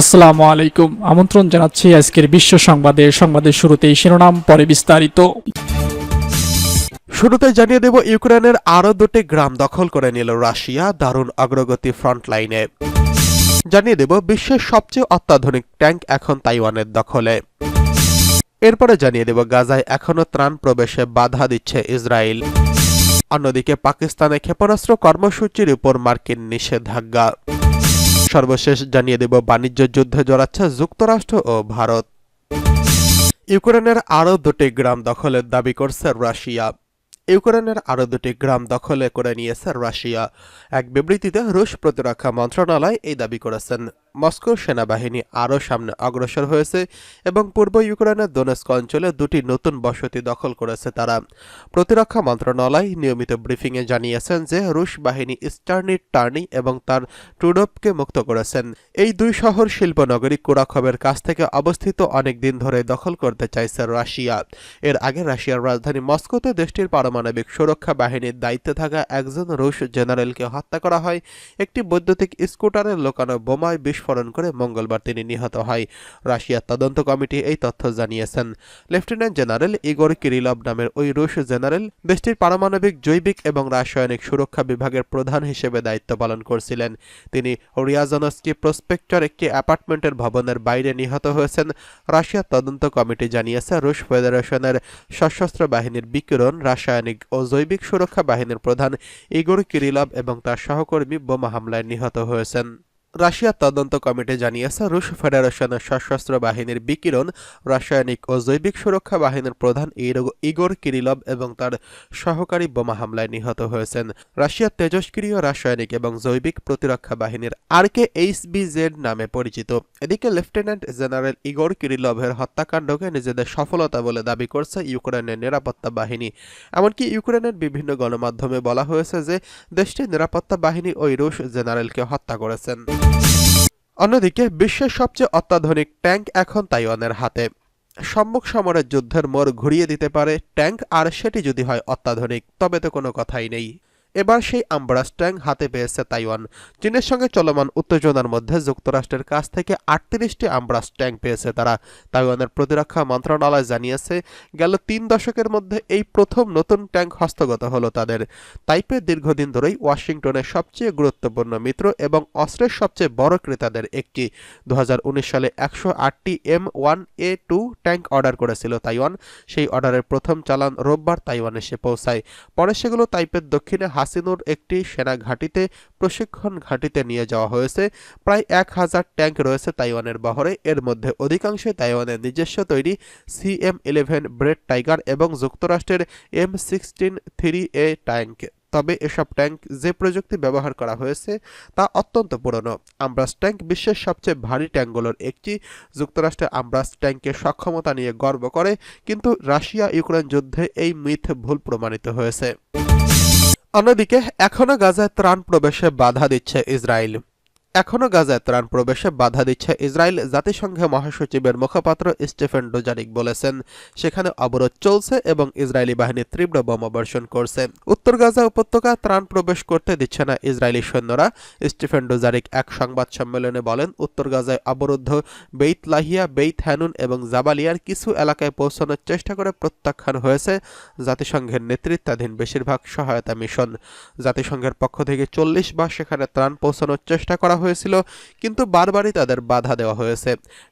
আসসালামু আলাইকুম। আমন্ত্রণ জানাচ্ছি আজকের বিশ্ব সংবাদে। সংবাদের শুরুতেই শিরোনাম, পরে বিস্তারিত। শুরুতে জানিয়ে দেব, ইউক্রেনের আরও দুটি গ্রাম দখল করে নিল রাশিয়া দারুণ অগ্রগতি ফ্রন্ট লাইনে জানিয়ে দেব, বিশ্বের সবচেয়ে অত্যাধুনিক ট্যাঙ্ক এখন তাইওয়ানের দখলে। এরপরে জানিয়ে দেব, গাজায় এখনও ত্রাণ প্রবেশে বাধা দিচ্ছে ইসরায়েল। অন্যদিকে, পাকিস্তানে ক্ষেপণাস্ত্র কর্মসূচির উপর মার্কিন নিষেধাজ্ঞা। সর্বশেষ জানিয়ে দেব, বাণিজ্য যুদ্ধে জড়াচ্ছে যুক্তরাষ্ট্র ও ভারত। ইউক্রেনের আরও দুটি গ্রাম দখলের দাবি করছে রাশিয়া। ইউক্রেনের আরও দুটি গ্রাম দখলে করে নিয়েছে রাশিয়া। এক বিবৃতিতে রুশ প্রতিরক্ষা মন্ত্রণালয় এই দাবি করেছেন। মস্কো সেনাবাহিনী আরও সামনে অগ্রসর হয়েছে এবং পূর্ব ইউক্রেনের দোনেস্ক অঞ্চলে দুটি নতুন বসতি দখল করেছে তারা। প্রতিরক্ষা মন্ত্রণালয় নিয়মিত ব্রিফিংয়ে জানিয়েছেন যে রুশ বাহিনী স্টার্নি টার্নি এবং তার টুডপকে মুক্ত করেছেন। এই দুই শহর শিল্পনগরী কুরাখবের কাছ থেকে অবস্থিত অনেক দিন ধরে দখল করতে চাইছে রাশিয়া। এর আগে রাশিয়ার রাজধানী মস্কোতে দেশটির পারমাণবিক সুরক্ষা বাহিনীর দায়িত্বে থাকা একজন রুশ জেনারেলকে হত্যা করা হয়। একটি বৈদ্যুতিক স্কুটারে লোকানো বোমায় বিস্ফোরণ করে মঙ্গলবার তিনি নিহত হয়। রাশিয়ার তদন্ত কমিটি এই তথ্য জানিয়েছেন। লেফটেন্যান্ট জেনারেল ইগোর কিরিলভ নামের ওই রুশ জেনারেল দেশটির পারমাণবিক, জৈবিক এবং রাসায়নিক সুরক্ষা বিভাগের প্রধান হিসেবে দায়িত্ব পালন করছিলেন। তিনি রিয়াজনস্কি প্রসপেক্টর একটি অ্যাপার্টমেন্টের ভবনের বাইরে নিহত হয়েছেন। রাশিয়ার তদন্ত কমিটি জানিয়েছে, রুশ ফেডারেশনের সশস্ত্র বাহিনীর বিকিরণ, রাসায়নিক ও জৈবিক সুরক্ষা বাহিনীর প্রধান ইগোর কিরিলভ এবং তার সহকর্মী বোমা হামলায় নিহত হয়েছেন। রাশিয়ার তদন্ত কমিটি জানিয়েছে, রুশ ফেডারেশনের সশস্ত্র বাহিনীর বিকিরণ, রাসায়নিক ও জৈবিক সুরক্ষা বাহিনীর প্রধান ইগোর কিরিলভ এবং তার সহকারী বোমা হামলায় নিহত হয়েছেন। রাশিয়ার তেজস্ক্রিয় রাসায়নিক এবং জৈবিক প্রতিরক্ষা বাহিনীর আরকে এইচবিজেড নামে পরিচিত। এদিকে লেফটেন্যান্ট জেনারেল ইগোর কিরিলভের হত্যাকাণ্ডকে নিজেদের সফলতা বলে দাবি করছে ইউক্রেনের নিরাপত্তা বাহিনী। এমনকি ইউক্রেনের বিভিন্ন গণমাধ্যমে বলা হয়েছে যে, দেশটির নিরাপত্তা বাহিনী ওই রুশ জেনারেলকে হত্যা করেছেন। অন্যদিকে বিশ্বের সবচেয়ে অত্যাধুনিক ট্যাঙ্ক এখন তাইওয়ানের হাতে। সম্মুখ সমরের যুদ্ধের মোড় ঘুরিয়ে দিতে পারে ট্যাঙ্ক, আর সেটি যদি হয় অত্যাধুনিক, তবে তো কোনো কথাই নেই। এবার সেই আম্বরাস ট্যাঙ্ক হাতে পেয়েছে তাইওয়ান, চীনের সঙ্গে চলমান উত্তেজনার মধ্যে যুক্তরাষ্ট্রের কাছ থেকে আটত্রিশটি আম্বরাস ট্যাঙ্ক পেয়েছে তারা। তাইওয়ানের প্রতিরক্ষা মন্ত্রণালয় জানিয়েছে, গেল তিন দশকের মধ্যে এই প্রথম নতুন ট্যাঙ্ক হস্তগত হলো তাদের। তাইপে দীর্ঘদিন ধরেই ওয়াশিংটনের সবচেয়ে গুরুত্বপূর্ণ মিত্র এবং অস্ত্রের সবচেয়ে বড় ক্রেতাদের একটি। দু হাজার উনিশ সালে একশো আটটি M one A two tank order করেছিল তাইওয়ান। সেই অর্ডারের প্রথম চালান রোববার তাইওয়ানে এসে পৌঁছায়। পরে সেগুলো তাইপের দক্ষিণে হাসিনুর একটি সেনা ঘাঁটিতে, প্রশিক্ষণ ঘাঁটিতে নিয়ে যাওয়া হয়েছে। প্রায় এক হাজার ট্যাঙ্ক রয়েছে তাইওয়ানের বহরে। এর মধ্যে অধিকাংশই তাইওয়ানের নিজস্ব তৈরি C M eleven brave tiger এবং যুক্তরাষ্ট্রের M sixteen three A tank. তবে এসব ট্যাঙ্ক যে প্রযুক্তি ব্যবহার করা হয়েছে তা অত্যন্ত পুরনো। আমব্রাস ট্যাঙ্ক বিশ্বের সবচেয়ে ভারী ট্যাঙ্কগুলোর একটি। যুক্তরাষ্ট্রের আমব্রাস ট্যাঙ্কের সক্ষমতা নিয়ে গর্ব করে, কিন্তু রাশিয়া ইউক্রেন যুদ্ধে এই মিথ ভুল প্রমাণিত হয়েছে। অন্যদিকে এখনও গাজায় ত্রাণ প্রবেশে বাধা দিচ্ছে ইসরায়েল। এখনও গাজায় ত্রাণ প্রবেশে বাধা দিচ্ছে ইসরায়েল। জাতিসংঘে মহাসচিবের মুখপাত্র স্টিফেন ডোজারিক বলেছেন, সেখানে অবরোধ চলছে এবং ইসরায়েলি বাহিনী তীব্র বোমাবর্ষণ করছে। উত্তর গাজা উপত্যকা ত্রাণ প্রবেশ করতে দিচ্ছে না ইসরায়েলি সৈন্যরা। স্টিফেন ডোজারিক এক সংবাদ সম্মেলনে বলেন, উত্তর গাজায় অবরুদ্ধ বেইত লাহিয়া, বেইত হ্যানুন এবং জাবালিয়ার কিছু এলাকায় পৌঁছানোর চেষ্টা করে প্রত্যাখ্যান হয়েছে। জাতিসংঘের নেতৃত্বাধীন বেশিরভাগ সহায়তা মিশন। জাতিসংঘের পক্ষ থেকে চল্লিশ বার সেখানে ত্রাণ পৌঁছানোর চেষ্টা করা হয়েছিল, কিন্তু বারবারই তাদের বাধা দেওয়া হয়েছে।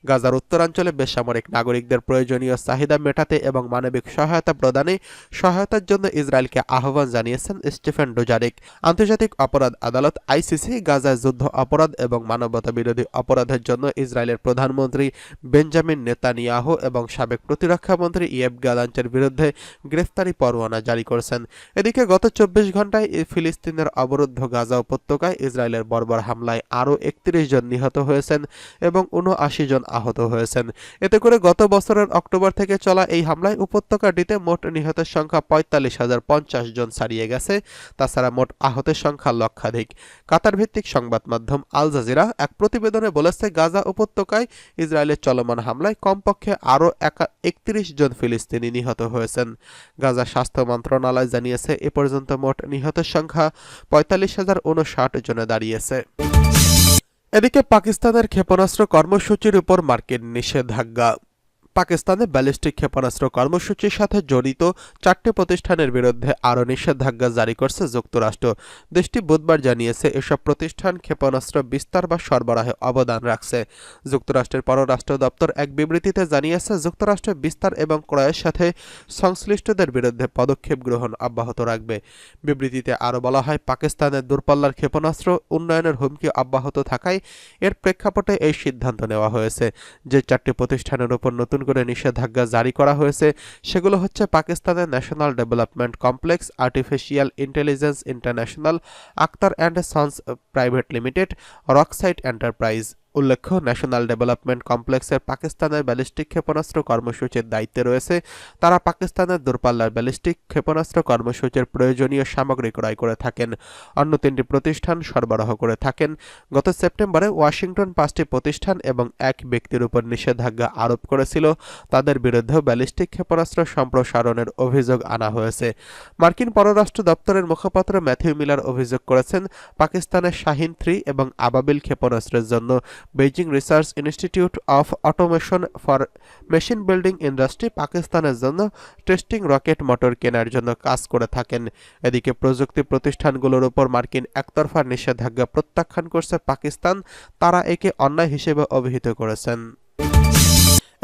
গাজার উত্তরাঞ্চলে বেসামরিক নাগরিকদের প্রয়োজনীয় চাহিদা মেটাতে এবং মানবিক সহায়তা প্রদানে সহায়তার জন্য ইসরায়েলকে আহ্বান জানিয়েছেন স্টিফেন ডোজারিক। আন্তর্জাতিক অপরাধ আদালত আইসিসি, গাজায় যুদ্ধ অপরাধ এবং মানবতা বিরোধী অপরাধের জন্য ইসরায়েলের প্রধানমন্ত্রী বেঞ্জামিন নেতানিয়াহু এবং সাবেক প্রতিরক্ষা মন্ত্রী ইয়েব গালান্টের বিরুদ্ধে গ্রেফতারি পরোয়ানা জারি করেছেন। এদিকে গত চব্বিশ ঘন্টায় ফিলিস্তিনের অবরুদ্ধ গাজা উপত্যকায় ইসরায়েলের বর্বর হামলায় আরও একত্রিশ জন নিহত হয়েছেন এবং উনআশি জন আহত হয়েছেন। এতে করে গত বছরের অক্টোবর থেকে চলা এই হামলায় উপত্যকাটিতে মোট নিহতের সংখ্যা পঁয়তাল্লিশ হাজার পঞ্চাশ জন ছাড়িয়ে গেছে। তাছাড়া মোট আহতের সংখ্যা লক্ষাধিক। কাতার ভিত্তিক সংবাদ মাধ্যম আল জাজিরা এক প্রতিবেদনে বলেছে, গাজা উপত্যকায় ইসরায়েলের চলমান হামলায় কমপক্ষে আরও একা একত্রিশ জন ফিলিস্তিনি নিহত হয়েছেন। গাজা স্বাস্থ্য মন্ত্রণালয় জানিয়েছে, এ পর্যন্ত মোট নিহতের সংখ্যা পঁয়তাল্লিশ হাজার উনষাট জনে দাঁড়িয়েছে। এদিকে পাকিস্তানের ক্ষেপণাস্ত্র কর্মসূচির উপর মার্কিন নিষেধাজ্ঞা। পাকিস্তানে ব্যালিস্টিক ক্ষেপণাস্ত্র কর্মসূচির সাথে জড়িত চারটি প্রতিষ্ঠানের বিরুদ্ধে আরও নিষেধাজ্ঞা জারি করছে যুক্তরাষ্ট্র। দেশটি বুধবার জানিয়েছে, এসব প্রতিষ্ঠান ক্ষেপণাস্ত্র বিস্তার বা সরবরাহে অবদান রাখছে। যুক্তরাষ্ট্রের পররাষ্ট্র দপ্তর এক বিবৃতিতে জানিয়েছে, যুক্তরাষ্ট্র বিস্তার এবং ক্রয়ের সাথে সংশ্লিষ্টদের বিরুদ্ধে পদক্ষেপ গ্রহণ অব্যাহত রাখবে। বিবৃতিতে আরও বলা হয়, পাকিস্তানের দূরপাল্লার ক্ষেপণাস্ত্র উন্নয়নের হুমকি অব্যাহত থাকায় এর প্রেক্ষাপটে এই সিদ্ধান্ত নেওয়া হয়েছে যে চারটি প্রতিষ্ঠানের উপর নতুন করে নিষেধাজ্ঞা জারি করা হয়েছে। সেগুলো হচ্ছে পাকিস্তানের national development complex, artificial intelligence international, Akhtar and sons private limited rocksite enterprise. উল্লেখ্য ন্যাশনাল ডেভেলপমেন্ট কমপ্লেক্সের পাকিস্তানের ব্যালিস্টিক ক্ষেপণাস্ত্র কর্মসূচির দায়িত্বে রয়েছে। তারা পাকিস্তানের দূরপাল্লার ব্যালিস্টিক ক্ষেপণাস্ত্র কর্মসূচির প্রয়োজনীয় সামগ্রী ক্রয় করে থাকেন। অন্য তিনটি প্রতিষ্ঠান সরবরাহ করে থাকেন। গত সেপ্টেম্বরে ওয়াশিংটন পাঁচটি প্রতিষ্ঠান এবং এক ব্যক্তির উপর নিষেধাজ্ঞা আরোপ করেছিল। তাদের বিরুদ্ধেও ব্যালিস্টিক ক্ষেপণাস্ত্র সম্প্রসারণের অভিযোগ আনা হয়েছে। মার্কিন পররাষ্ট্র দপ্তরের মুখপাত্র ম্যাথিউ মিলার অভিযোগ করেছেন, পাকিস্তানের শাহিন থ্রি এবং আবাবিল ক্ষেপণাস্ত্রের জন্য Beijing research institute of automation for machine building industry পাকিস্তানের জন্য টেস্টিং রকেট মোটর কেনার জন্য কাজ করে থাকেন। এদিকে প্রযুক্তি প্রতিষ্ঠানগুলোর উপর মার্কিন একতরফা নিষেধাজ্ঞা প্রত্যাখ্যান করছে পাকিস্তান। তারা একে অন্যায় হিসেবে অভিহিত করেছেন।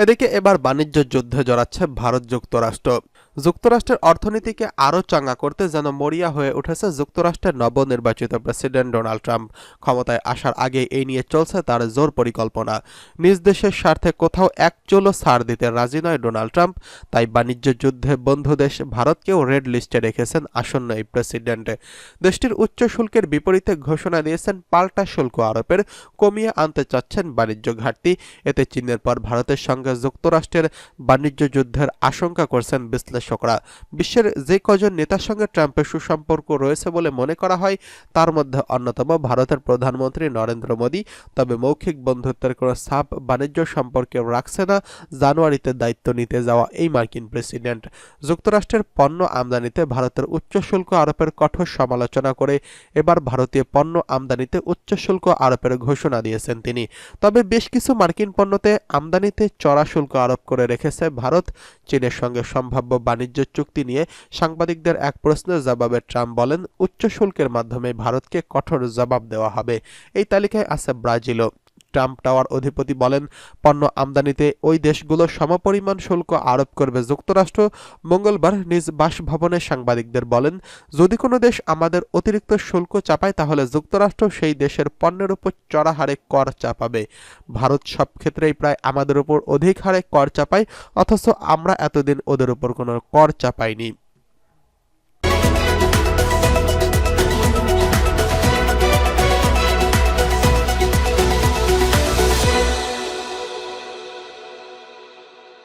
এদিকে এবার বাণিজ্য যুদ্ধে জড়াচ্ছে ভারত যুক্তরাষ্ট্র। যুক্তরাষ্ট্রের অর্থনীতিকে আরও চাঙ্গা করতে যেন মরিয়া হয়ে উঠেছে যুক্তরাষ্ট্রের নবনির্বাচিত প্রেসিডেন্ট ডোনাল্ড ট্রাম্প। ক্ষমতায় আসার আগে এই নিয়ে চলছে তার জোর পরিকল্পনা। নিজ দেশের স্বার্থে কোথাও এক চুলো ছাড় দিতে রাজি নয় ডোনাল্ড ট্রাম্প, তাই বাণিজ্য যুদ্ধে বন্ধু দেশ ভারতকেও রেড লিস্টে রেখেছেন আসন্ন এই প্রেসিডেন্ট। দেশটির উচ্চ শুল্কের বিপরীতে ঘোষণা দিয়েছেন পাল্টা শুল্ক আরোপের, কমিয়ে আনতে চাচ্ছেন বাণিজ্য ঘাটতি। এতে চীনের পর ভারতের সঙ্গে যুক্তরাষ্ট্রের বাণিজ্য যুদ্ধের আশঙ্কা করছেন বিশ্লেষকরা। বিশ্বের যে কজন নেতার সঙ্গে ট্রাম্পের সুসম্পর্ক রয়েছে বলে মনে করা হয়, তার মধ্যে অন্যতম ভারতের প্রধানমন্ত্রী নরেন্দ্র মোদী। তবে মৌখিক বন্ধুত্বের কোনো ছাপ বাণিজ্য সম্পর্কে রাখছে না, জানুয়ারিতে দায়িত্ব নিতে যাওয়া এই মার্কিন প্রেসিডেন্ট। যুক্তরাষ্ট্রের পণ্য আমদানিতে ভারতের উচ্চ শুল্ক আরোপের কঠোর সমালোচনা করে এবার ভারতীয় পণ্য আমদানিতে উচ্চ শুল্ক আরোপের ঘোষণা দিয়েছেন তিনি। তবে বেশ কিছু মার্কিন পণ্যতে আমদানিতে চড়া শুল্ক আরোপ করে রেখেছে ভারত, চীনের সঙ্গে সম্ভাব্য বাণিজ্য চুক্তি নিয়ে সাংবাদিকদের এক প্রশ্নের জবাবে ট্রাম্প বলেন, উচ্চ শুল্কের মাধ্যমে ভারতকে কঠোর জবাব দেওয়া হবে। এই তালিকায় আছে ব্রাজিলও। ট্রাম্প টাওয়ার অধিপতি বলেন, পণ্য আমদানিতে ওই দেশগুলো সমপরিমাণ শুল্ক আরোপ করবে। যুক্তরাষ্ট্র মঙ্গলবার নিজ বাসভবনে সাংবাদিকদের বলেন, যদি কোনো দেশ আমাদের অতিরিক্ত শুল্ক চাপায়, তাহলে যুক্তরাষ্ট্র সেই দেশের পণ্যের উপর চড়া হারে কর চাপাবে। ভারত সব ক্ষেত্রেই প্রায় আমাদের উপর অধিক হারে কর চাপায়, অথচ আমরা এতদিন ওদের উপর কোনো কর চাপাইনি।